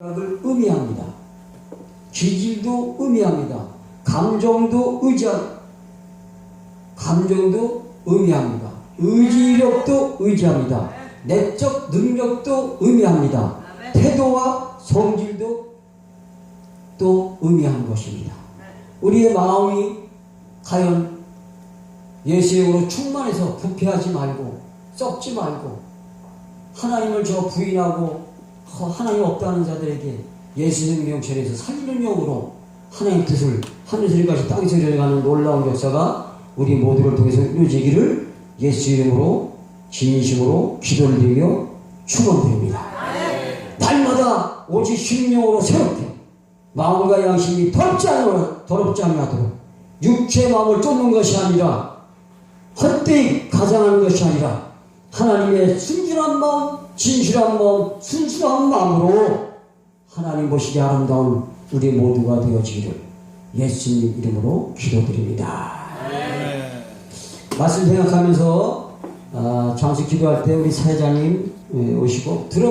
생각을 의미합니다. 기질도 의미합니다. 감정도 의자, 감정도 의미합니다. 의지력도 의지합니다. 내적 능력도 의미합니다. 태도와 성질도 또 의미하는 것입니다. 우리의 마음이 과연 예수의 영으로 충만해서 부패하지 말고 썩지 말고 하나님을 저 부인하고 허- 하나님 없다는 자들에게 예수 생명 전에서 살리는 영으로 하나님 뜻을 하늘 소리까지 땅에서 이뤄가는 놀라운 역사가 우리 모두를 통해서 이루어지기를 예수 이름으로 진심으로 기도를 드리며 축원드립니다. 날마다 오직 심령으로 새롭게 마음과 양심이 더럽지 않으 더럽지 아니하도록 육체의 마음을 쫓는 것이 아니라 헛되이 가장하는 것이 아니라 하나님의 순진한 마음, 진실한 마음, 순수한 마음으로 하나님 보시기 아름다운 우리 모두가 되어지기를 예수님 이름으로 기도드립니다. 말씀 생각하면서 아, 장수 기도할 때 우리 사회자님 예, 오시고 들어